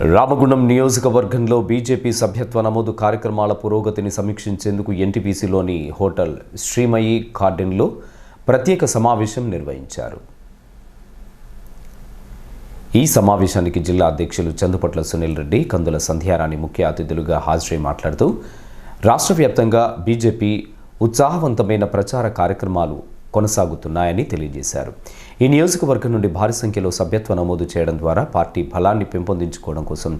రామగుండం నియోజకవర్గంలో బీజేపీ సభ్యత్వ నమోదు కార్యక్రమాల పురోగతిని సమీక్షించేందుకు ఎన్టీపీసీలోని హోటల్ శ్రీమయి గార్డెన్లో ప్రత్యేక సమావేశం నిర్వహించారు. ఈ సమావేశానికి జిల్లా అధ్యక్షులు చందుపట్ల సునీల్ రెడ్డి కందుల సంధ్యారాణి ముఖ్య అతిథులుగా హాజరై మాట్లాడుతూ రాష్ట్ర వ్యాప్తంగా బీజేపీ ఉత్సాహవంతమైన ప్రచార కార్యక్రమాలు కొనసాగుతున్నాయని తెలియజేశారు. ఈ నియోజకవర్గం నుండి భారీ సంఖ్యలో సభ్యత్వ నమోదు చేయడం ద్వారా పార్టీ బలాన్ని పెంపొందించుకోవడం కోసం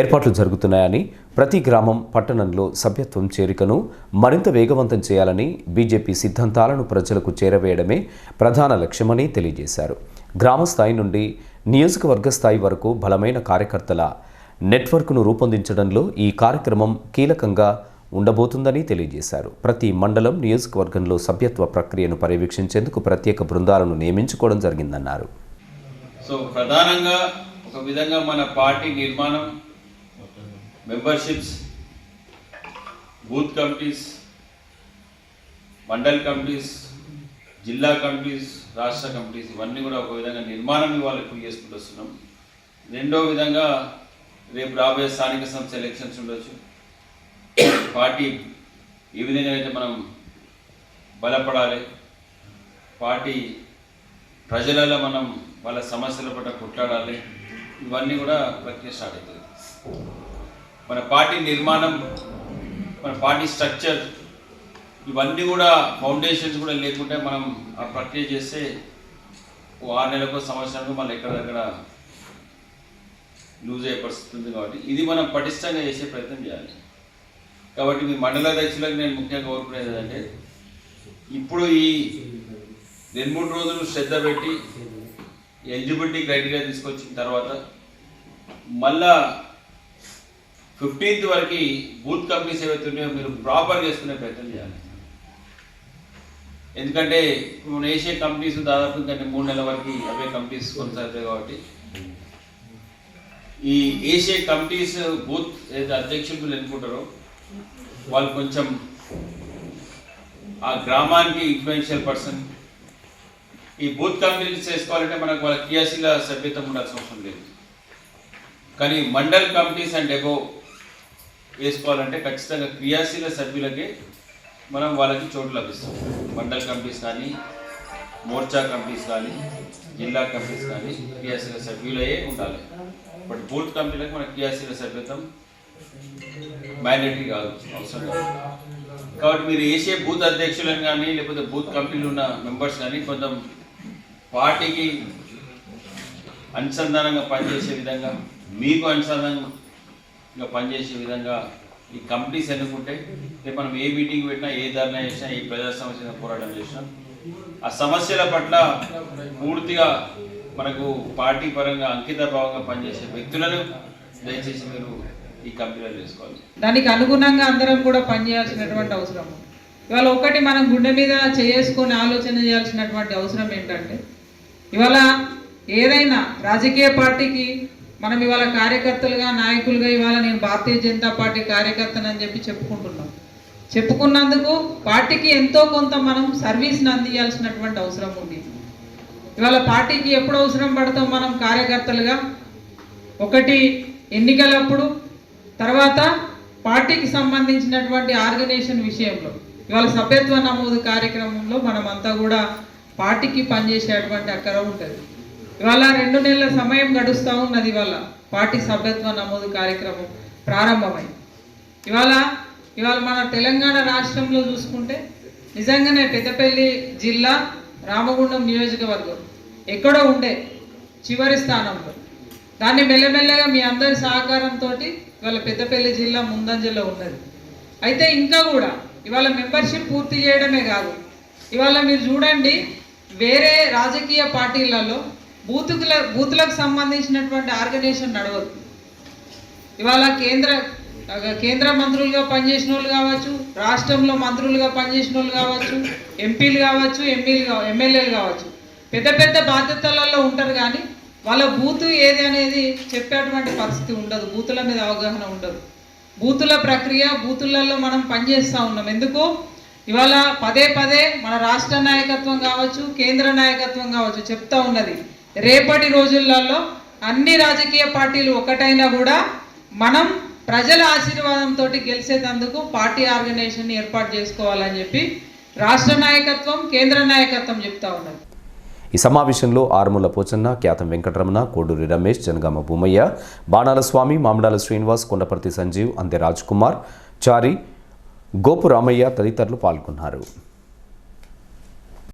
ఏర్పాట్లు జరుగుతున్నాయని ప్రతి గ్రామం పట్టణంలో సభ్యత్వం చేరికను మరింత వేగవంతం చేయాలని బీజేపీ సిద్ధాంతాలను ప్రజలకు చేరవేయడమే ప్రధాన లక్ష్యమని తెలియజేశారు. గ్రామ స్థాయి నుండి నియోజకవర్గ స్థాయి వరకు బలమైన కార్యకర్తల నెట్వర్క్ను రూపొందించడంలో ఈ కార్యక్రమం కీలకంగా ఉండబోతుందని తెలియజేశారు. ప్రతి మండలం నియోజకవర్గంలో సభ్యత్వ ప్రక్రియను పర్యవేక్షించేందుకు ప్రత్యేక బృందాలను నియమించుకోవడం జరిగిందన్నారు. సో ప్రధానంగా ఒక విధంగా మన పార్టీ నిర్మాణం memberships booth committees mandal committees జిల్లా కమిటీస్ రాష్ట్ర కమిటీస్ ఇవన్నీ కూడా ఒక విధంగా నిర్మాణం ఇవాళ ఇప్పుడు చేసుకుంటూ వస్తున్నాం. రెండో విధంగా రేపు రాబోయే స్థానిక సంస్థ ఎలక్షన్స్ ఉండొచ్చు. పార్టీ ఏ విధంగా అయితే మనం బలపడాలి పార్టీ ప్రజలలో మనం వాళ్ళ సమస్యల పట్ల కొట్లాడాలి ఇవన్నీ కూడా ప్రక్రియ స్టార్ట్ అవుతుంది. మన పార్టీ నిర్మాణం మన పార్టీ స్ట్రక్చర్ ఇవన్నీ కూడా ఫౌండేషన్స్ కూడా లేకుంటే మనం ఆ ప్రక్రియ చేస్తే ఓ ఆరు నెలలకు సంవత్సరానికి మళ్ళీ ఎక్కడెక్కడ దగ్గర లూజ్ అయ్యే పరిస్థితి ఉంది కాబట్టి ఇది మనం పటిష్టంగా చేసే ప్రయత్నం చేయాలి. కాబట్టి మీ మండల అధ్యక్షులకు నేను ముఖ్యంగా కోరుకునేది ఏంటంటే ఇప్పుడు ఈ రెండు మూడు రోజులు శ్రద్ధ పెట్టి ఎలిజిబిలిటీ క్రైటీరియా తీసుకొచ్చిన తర్వాత మళ్ళా ఫిఫ్టీన్త్ వరకు బూత్ కంపెనీస్ ఏవైతే ఉన్నాయో మీరు ప్రాపర్ చేసుకునే ప్రయత్నం చేయాలి. ఎందుకంటే ఇప్పుడు మన ఏషియా కంపెనీస్ దాదాపు ఇంకా మూడు నెలల వరకు అవే కంపెనీస్ కొనసాగుతాయి కాబట్టి ఈ ఏషియా కమిటీస్ బూత్ ఏదైతే అధ్యక్షులు ఎన్నుకుంటారో వాళ్ళు కొంచెం ఆ గ్రామానికి ఇన్ఫ్లుయెన్షియల్ పర్సన్. ఈ బూత్ కంపెనీస్ చేసుకోవాలంటే మనకు వాళ్ళ క్రియాశీల సభ్యత్వం ఉండాల్సిన అవసరం లేదు. కానీ మండల్ కమిటీస్ అండ్ ఎగో వేసుకోవాలంటే ఖచ్చితంగా క్రియాశీల సభ్యులకే మనం వాళ్ళకి చోటు లభిస్తాం మండల్ కమిటీస్ కానీ మోర్చా కమిటీస్ కానీ జిల్లా కమిటీస్ కానీ క్రియాశీల సభ్యులయే ఉండాలి. బట్ బూత్ కమిటీలకు మన క్రియాశీల సభ్యత్వం మ్యాండేటరీ కాదు అవసరం కాబట్టి మీరు వేసే బూత్ అధ్యక్షులను కానీ లేకపోతే బూత్ కంపెనీలు ఉన్న మెంబర్స్ కానీ కొంచెం పార్టీకి అనుసంధానంగా పనిచేసే విధంగా మీకు అనుసంధానంగా పనిచేసే విధంగా ఈ కంపెనీస్ ఎన్నుకుంటే రేపు మనం ఏ మీటింగ్ పెట్టినా ఏ ధర్నా చేసినా ఏ ప్రజా సమస్య పోరాటం చేసినా ఆ సమస్యల పట్ల పూర్తిగా మనకు పార్టీ పరంగా అంకిత భావంగా పనిచేసే వ్యక్తులను దయచేసి మీరు ఈ కంపెనీలో చేసుకోవాలి. దానికి అనుగుణంగా అందరం కూడా పనిచేయాల్సినటువంటి అవసరం. ఇవాళ ఒకటి మనం గుండె మీద చేసుకొని ఆలోచన చేయాల్సినటువంటి అవసరం ఏంటంటే ఇవాళ ఏదైనా రాజకీయ పార్టీకి మనం ఇవాళ కార్యకర్తలుగా నాయకులుగా ఇవాళ నేను భారతీయ జనతా పార్టీ కార్యకర్తనని చెప్పి చెప్పుకుంటున్నాం. చెప్పుకున్నందుకు పార్టీకి ఎంతో కొంత మనం సర్వీస్ని అందించాల్సినటువంటి అవసరం ఉంది. ఇవాళ పార్టీకి ఎప్పుడు అవసరం పడతాం మనం కార్యకర్తలుగా? ఒకటి ఎన్నికలప్పుడు తర్వాత పార్టీకి సంబంధించినటువంటి ఆర్గనైజేషన్ విషయంలో ఇవాళ సభ్యత్వ నమోదు కార్యక్రమంలో మనమంతా కూడా పార్టీకి పనిచేసేటువంటి అక్కడ ఉంటుంది. ఇవాళ రెండు నెలల సమయం గడుస్తూ ఉన్నది ఇవాళ పార్టీ సభ్యత్వ నమోదు కార్యక్రమం ప్రారంభమైంది ఇవాళ ఇవాళ మన తెలంగాణ రాష్ట్రంలో చూసుకుంటే నిజంగానే పెద్దపల్లి జిల్లా రామగుండం నియోజకవర్గం ఎక్కడో ఉండే చివరి స్థానంలో. దాన్ని మెల్లమెల్లగా మీ అందరి సహకారంతో ఇవాళ పెద్దపల్లి జిల్లా ముందంజలో ఉన్నది. అయితే ఇంకా కూడా ఇవాళ మెంబర్షిప్ పూర్తి చేయడమే కాదు. ఇవాళ మీరు చూడండి వేరే రాజకీయ పార్టీలలో బూతుల బూతులకు సంబంధించినటువంటి ఆర్గనైజేషన్ నడవదు. ఇవాళ కేంద్ర కేంద్ర మంత్రులుగా పనిచేసిన వాళ్ళు కావచ్చు రాష్ట్రంలో మంత్రులుగా పనిచేసిన వాళ్ళు కావచ్చు ఎంపీలు కావచ్చు ఎంపీలు ఎమ్మెల్యేలు కావచ్చు. పెద్ద పెద్ద బాధ్యతలలో ఉంటారు కానీ వాళ్ళ బూతు ఏది అనేది చెప్పేటువంటి పరిస్థితి ఉండదు. బూతుల మీద అవగాహన ఉండదు. బూతుల ప్రక్రియ బూతులలో మనం పనిచేస్తూ ఉన్నాం. ఎందుకు? ఇవాళ పదే పదే మన రాష్ట్ర నాయకత్వం కావచ్చు కేంద్ర నాయకత్వం కావచ్చు చెప్తా ఉన్నది. రేపటి రోజులలో అన్ని రాజకీయ పార్టీలు ఒకటైనా కూడా మనం ప్రజల ఆశీర్వాదంతో గెలిచేటందుకు పార్టీ ఆర్గనైజేషన్ ఏర్పాటు చేసుకోవాలని చెప్పి రాష్ట్ర నాయకత్వం కేంద్ర నాయకత్వం చెప్తా ఉన్నది. ఈ సమావేశంలో ఆర్ముల పోచన్న ఖ్యాతం వెంకటరమణ కోడూరి రమేష్ జనగామ భూమయ్య బాణాల స్వామి మామిడాల శ్రీనివాస్ కొండపర్తి సంజీవ్ అందే రాజ్ కుమార్ చారి గోపు రామయ్య తదితరులు పాల్గొన్నారు.